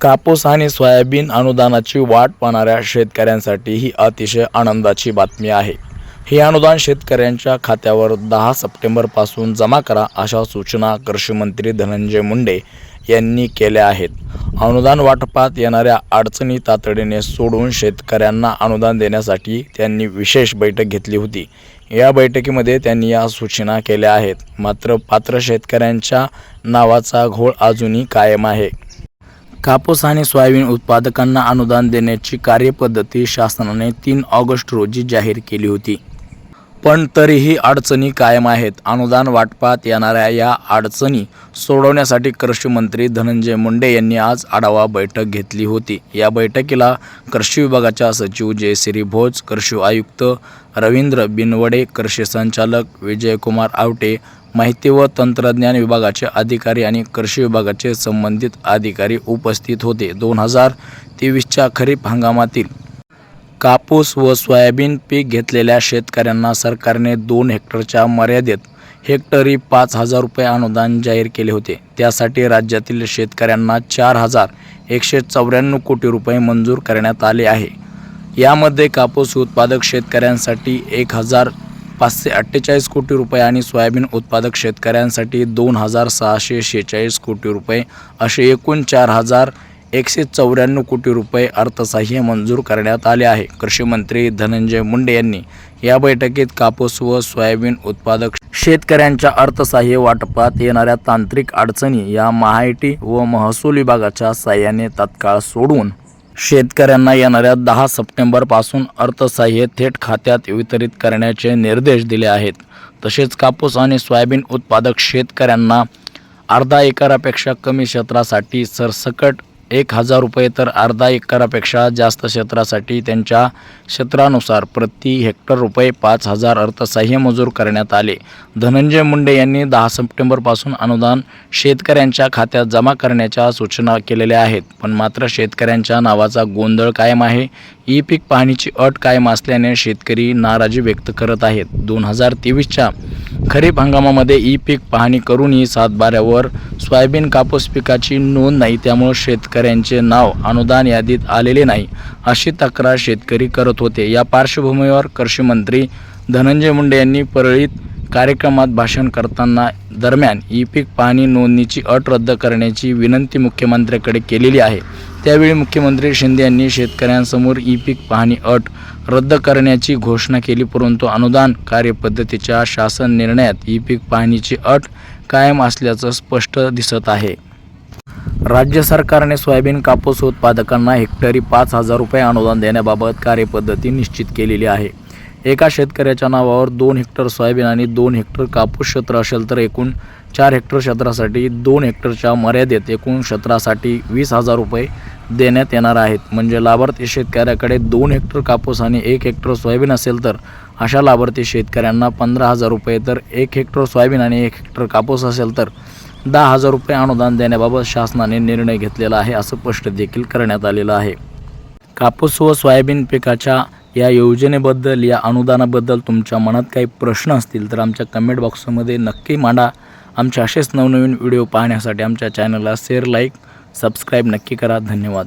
कापूस आणि सोयाबीन अनुदानाची वाट पाहणाऱ्या शेतकऱ्यांसाठी ही अतिशय आनंदाची बातमी आहे. हे अनुदान शेतकऱ्यांच्या खात्यावर दहा सप्टेंबरपासून जमा करा अशा सूचना कृषीमंत्री धनंजय मुंडे यांनी केल्या आहेत. अनुदान वाटपात येणाऱ्या अडचणी तातडीने सोडून शेतकऱ्यांना अनुदान देण्यासाठी त्यांनी विशेष बैठक घेतली होती. या बैठकीमध्ये त्यांनी या सूचना केल्या आहेत. मात्र पात्र शेतकऱ्यांच्या नावाचा घोळ अजूनही कायम आहे. कापूस आणि सोयाबीन उत्पादकांना अनुदान देण्याची कार्यपद्धती शासनाने तीन ऑगस्ट रोजी जाहीर केली होती. पण तरीही अडचणी कायम आहेत. अनुदान वाटपात येणाऱ्या या अडचणी सोडवण्यासाठी कृषी मंत्री धनंजय मुंडे यांनी आज आढावा बैठक घेतली होती. या बैठकीला कृषी विभागाच्या सचिव जयश्री भोज कृषी आयुक्त रवींद्र बिनवडे कृषी संचालक विजयकुमार आवटे माहिती व तंत्रज्ञान विभागाचे अधिकारी आणि कृषी विभागाचे संबंधित अधिकारी उपस्थित होते. दोन हजार तेवीसच्या खरीप हंगामातील कापूस व सोयाबीन पीक घेतलेल्या शेतकऱ्यांना सरकारने दोन हेक्टरच्या मर्यादेत हेक्टरी पाच हजार रुपये अनुदान जाहीर केले होते. त्यासाठी राज्यातील शेतकऱ्यांना चार हजार एकशे चौऱ्याण्णव कोटी रुपये मंजूर करण्यात आले आहे. यामध्ये कापूस उत्पादक शेतकऱ्यांसाठी एक हजार पाचशे अठ्ठेचाळीस कोटी रुपये आणि सोयाबीन उत्पादक शेतकऱ्यांसाठी दोन हजार सहाशे शेहेचाळीस कोटी रुपये असे एकूण चार हजार एकशे चौऱ्याण्णव कोटी रुपये अर्थसहाय्य मंजूर करण्यात आले आहे. कृषी मंत्री धनंजय मुंडे यांनी या बैठकीत कापूस व सोयाबीन उत्पादक शेतकऱ्यांच्या अर्थसहाय्य वाटपात येणाऱ्या तांत्रिक अडचणी या महाआयटी व महसूल विभागाच्या साह्याने तात्काळ सोडून शेतकऱ्यांना येणाऱ्या दहा सप्टेंबरपासून अर्थसहाय्य थेट खात्यात वितरित करण्याचे निर्देश दिले आहेत. तसेच कापूस आणि सोयाबीन उत्पादक शेतकऱ्यांना अर्धा एकरापेक्षा कमी क्षेत्रासाठी सरसकट एक हजार रुपये तर अर्धा एकरापेक्षा जास्त क्षेत्रासाठी त्यांच्या क्षेत्रानुसार प्रति हेक्टर रुपये पाच हजार अर्थसहाय्य मंजूर करण्यात आले. धनंजय मुंडे यांनी दहा सप्टेंबरपासून अनुदान शेतकऱ्यांच्या खात्यात जमा करण्याच्या सूचना केलेल्या आहेत. पण मात्र शेतकऱ्यांच्या नावाचा गोंधळ कायम आहे. ई पीक पाहणीची अट कायम असल्याने शेतकरी नाराजी व्यक्त करत आहेत. दोन हजार तेवीसच्या खरीप हंगामामध्ये ई पीक पाहणी करूनही सातबाऱ्यावर सोयाबीन कापूस पिकाची नोंद नाही त्यामुळे शेतकऱ्यांचे नाव अनुदान यादीत आलेले नाही अशी तक्रार शेतकरी करत होते. या पार्श्वभूमीवर कृषी मंत्री धनंजय मुंडे यांनी परळीत कार्यक्रमात भाषण करताना दरम्यान ई पीक पाहणी नोंदणीची अट रद्द करण्याची विनंती मुख्यमंत्र्याकडे केलेली आहे. त्यावेळी मुख्यमंत्री शिंदे यांनी शेतकऱ्यांसमोर ई पीक पाहणी अट रद्द करण्याची घोषणा केली परंतु अनुदान कार्यपद्धतीच्या शासन निर्णयात ई पीक पाहणीची अट कायम असल्याचं स्पष्ट दिसत आहे. राज्य सरकारने सोयाबीन कापूस उत्पादकांना हेक्टरी पाच हजार रुपये अनुदान देण्याबाबत कार्यपद्धती निश्चित केलेली आहे. एका शेतकऱ्याच्या नावावर दोन हेक्टर सोयाबीन आणि दोन हेक्टर कापूस क्षेत्र असेल तर एकूण चार हेक्टर क्षेत्रासाठी दोन हेक्टरच्या मर्यादेत एकूण क्षेत्रासाठी वीस हजार रुपये देण्यात येणार आहेत. म्हणजे लाभार्थी शेतकऱ्याकडे दोन हेक्टर कापूस आणि एक हेक्टर सोयाबीन असेल तर अशा लाभार्थी शेतकऱ्यांना पंधरा हजार रुपये तर एक हेक्टर सोयाबीन आणि एक हेक्टर कापूस असेल तर दहा हजार रुपये अनुदान देण्याबाबत शासनाने निर्णय घेतलेला आहे असं स्पष्ट देखील करण्यात आलेलं आहे. कापूस व सोयाबीन पिकाच्या या योजनेबद्दल या अनुदानाबद्दल तुमच्या मनात काही प्रश्न असतील तर आमच्या कमेंट बॉक्समध्ये नक्की मांडा. आमचे असेच नवनवीन व्हिडिओ पाहण्यासाठी आमच्या चॅनलला शेअर लाईक सबस्क्राईब नक्की करा. धन्यवाद.